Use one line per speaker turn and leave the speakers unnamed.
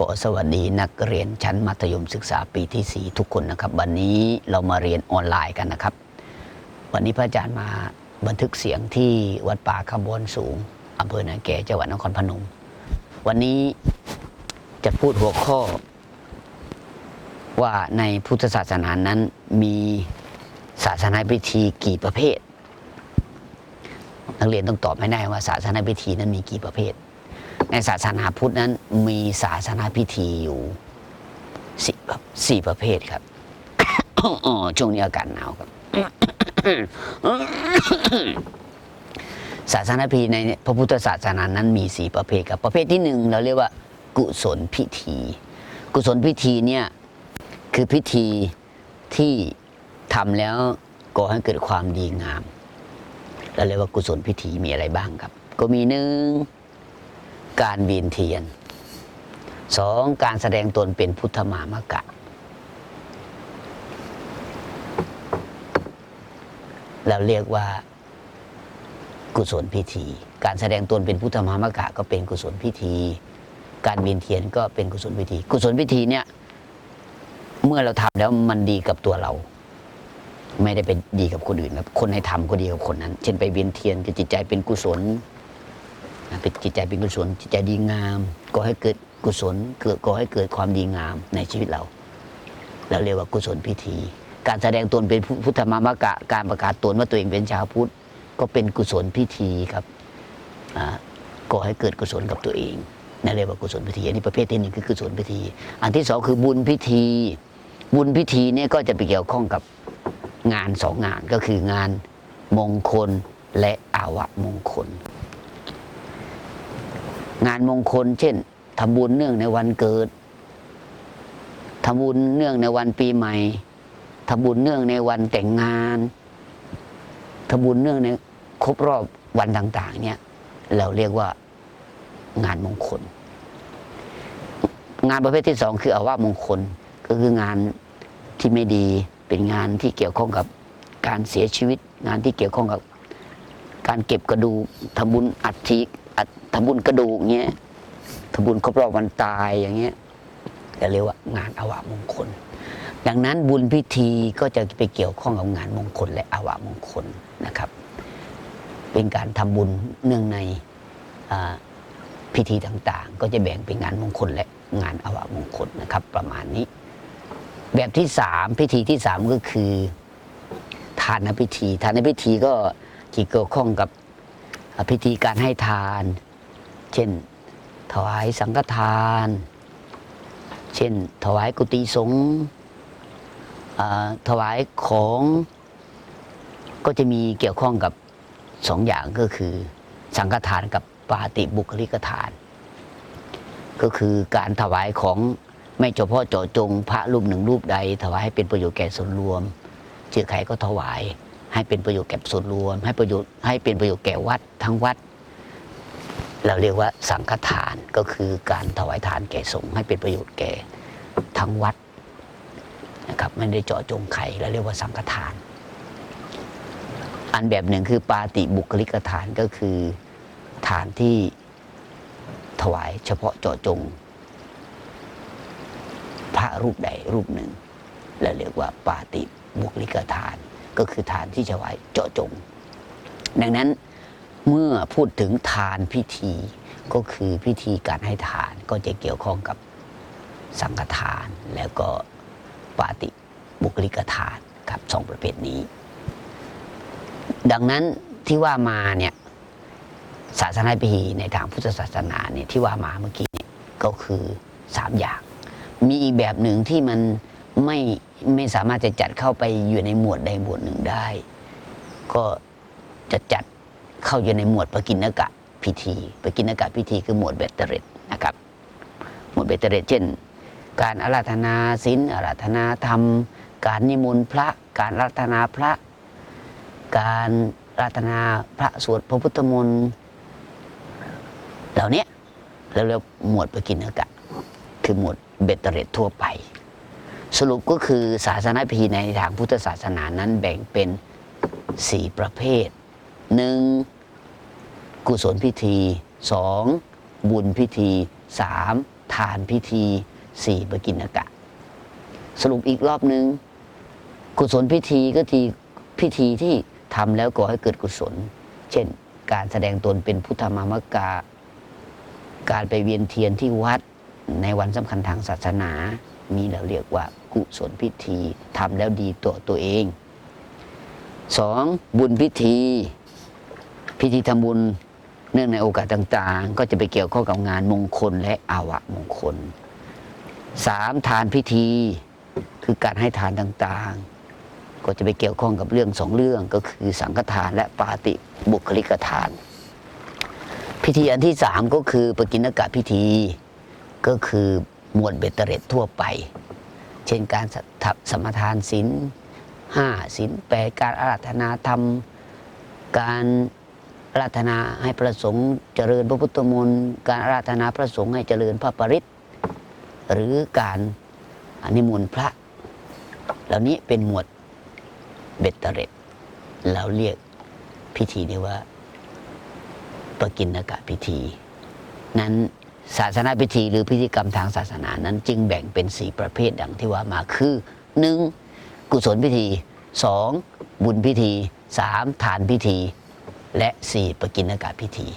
ขอสวัสดีนักเรียนชั้นมัธยมศึกษาปีที่ 4 ทุกคนนะครับ วันนี้เรามาเรียนออนไลน์กันนะครับ วันนี้พระอาจารย์มาบันทึกเสียงที่วัดป่าขบวนสูงอำเภอนาแก่จังหวัดนครพนม วันนี้จะพูดหัวข้อ ว่าในพุทธศาสนานั้นมีศาสนาพิธีกี่ประเภท นักเรียนต้องตอบให้ได้ว่าศาสนาพิธีนั้นมีกี่ประเภท ในศาสนาพุทธนั้นมีศาสนาพิธีอยู่สี่ประสี่ประเภทครับช่วงนี้อากาศหนาวครับ ศาสนาพิธีในพระพุทธศาสนานั้นมีสี่ประเภทครับ ประเภทที่หนึ่งเราเรียกว่า กุศลพิธี กุศลพิธีเนี่ยคือพิธีที่ทำแล้วก่อให้เกิดความดีงามเราเรียกว่ากุศลพิธีมีอะไรบ้างครับ ก็มีหนึ่ง การเวียนเทียนสองการแสดงตนเป็นพุทธมามกะ เราเรียกว่ากุศลพิธี การแสดงตนเป็นพุทธมามกะก็เป็นกุศลพิธี การเวียนเทียนก็เป็นกุศลพิธี กุศลพิธีเนี่ยเมื่อเราทำแล้วมันดีกับตัวเรา ไม่ได้เป็นดีกับคนอื่นครับคนให้ทำก็ดีกับคนนั้น เช่นไปเวียนเทียนก็จิตใจเป็นกุศล เป็นจิตใจเป็นกุศลจิตใจดีงามก็ให้เกิดกุศลเกิดก็ให้เกิดความดีงามในชีวิตเรา เราเรียกว่ากุศลพิธี การแสดงตนเป็นพุทธมามกะ การประกาศตนว่าตัวเองเป็นชาวพุทธก็เป็นกุศลพิธีครับอ่าก็ให้เกิดกุศลกับตัวเองนั่นเรียกว่ากุศลพิธีอันนี้ประเภทที่หนึ่งคือกุศลพิธี อันที่สองคือบุญพิธี บุญพิธีเนี่ยก็จะไปเกี่ยวข้องกับงานสองงานก็คืองานมงคลและอาวะมงคล งานมงคล เช่นทำบุญเนื่องในวันเกิดทำบุญเนื่องในวันปีใหม่ทำบุญเนื่องในวันแต่งงานทำบุญเนื่องในครบรอบวันต่าง ๆ เนี่ย เราเรียกว่างานมงคล งานประเภทที่สองคืออาวามงคล ก็คืองานที่ไม่ดีเป็นงานที่เกี่ยวข้องกับการเสียชีวิต งานที่เกี่ยวข้องกับการเก็บกระดูกทำบุญอัฐิ ทำบุญกระดูกเงี้ยทำบุญครบรอบวันตายอย่างเงี้ยจะเรียกว่างานอาวามงคล ดังนั้นบุญพิธีก็จะไปเกี่ยวข้องกับงานมงคล และอาวามงคลนะครับ เป็นการทำบุญเนื่องในพิธีต่างๆ ก็จะแบ่งเป็นงานมงคลและงานอาวามงคลนะครับ ประมาณนี้ แบบที่สามพิธีที่สามก็คือทานพิธี ทานพิธีก็เกี่ยวข้องกับพิธีการให้ทาน เช่น ถวายสังฆทาน เช่น ถวายกุฏิสงฆ์ถวายของก็จะมีเกี่ยวข้องกับสองอย่างก็คือ สังฆทานกับปาติบุคลิกทาน ก็คือการถวายของไม่เฉพาะเจาะจงพระรูปหนึ่งรูปใด ถวายให้เป็นประโยชน์แก่ส่วนรวมเจอใครก็ถวายให้เป็นประโยชน์แก่ส่วนรวม ให้ประโยชน์ให้เป็นประโยชน์แก่วัดทั้งวัด เราเรียกว่าสังฆทานก็คือการถวายทานแก่สงฆ์ให้เป็นประโยชน์แก่ทั้งวัดนะครับไม่ได้เจาะจงใครเราเรียกว่าสังฆทาน อันแบบหนึ่งคือปาติบุคลิกทานก็คือทานที่ถวายเฉพาะเจาะจง พระรูปใดรูปหนึ่งเราเรียกว่าปาติบุคลิกทาน ก็คือทานที่จะไว้เจาะจง ดังนั้น เมื่อพูดถึงทานพิธีก็คือพิธีการให้ทานก็จะเกี่ยวข้องกับสังฆทาน แล้วก็ปาติบุคลิกทานครับสองประเภทนี้ ดังนั้นที่ว่ามาเนี่ยศาสนาพิธีในทางพุทธศาสนาเนี่ยที่ว่ามาเมื่อกี้เนี่ยก็คือสามอย่าง มีอีกแบบหนึ่งที่มันไม่ไม่สามารถจะจัดเข้าไปอยู่ในหมวดใดหมวดหนึ่งได้ ก็จะจัด เข้าอยู่ในหมวดปกินกะพิธีปกินกะพิธีคือหมวดเบตเตเรตนะครับ หมวดเบตเตเรตเช่น การอาราธนาศีลอาราธนาธรรม การนิมนต์พระ การอาราธนาพระ การอาราธนาพระสวดพระพุทธมนต์เหล่านี้เราเรียกหมวดปกินกะ คือหมวดเบตเตเรตทั่วไป สรุปก็คือศาสนาพิธีในทางพุทธศาสนานั้นแบ่งเป็นสี่ประเภทหนึ่ง กุศลพิธีสองบุญพิธีสามทานพิธีสี่ปกินกะ สรุปอีกรอบหนึงกุศลพิธีก็ทีพิธีที่ทำแล้วก่อให้เกิดกุศล เช่น การแสดงตนเป็นพุทธมามกา การไปเวียนเทียนที่วัดในวันสำคัญทางศาสนา มีเราเรียกว่ากุศลพิธีทำแล้วดีต่อตัวเองสองบุญพิธี พิธีทำบุญ เนื่องในโอกาสต่างๆ ก็จะไปเกี่ยวข้องกับงานมงคลและอาวะมงคลสามทานพิธีคือการให้ทานต่างๆ ก็จะไปเกี่ยวข้องกับเรื่องสองเรื่องก็คือสังฆทานและปาติบุคลิกทาน พิธีอันที่สามก็คือปกิณกะพิธี ก็คือมวดเบตเตเรตทั่วไป เช่นการสทสมทานศีลห้าศีลแปดการอาราธนาธรรมการ ราธนาให้พระสงฆ์เจริญพระพุทธมนต์การราธนาพระสงฆ์ให้เจริญพระปริตรหรือการนิมนต์พระ เหล่านี้เป็นหมวดเบตเตเรตเราเรียกพิธีนี้ว่าปกินกะพิธี นั้นศาสนาพิธีหรือพิธีกรรมทางศาสนานั้นจึงแบ่งเป็นสี่ประเภทดังที่ว่ามาคือหนึ่งกุศลพิธีสองบุญพิธีสามทานพิธี และสีปกินกะพิธี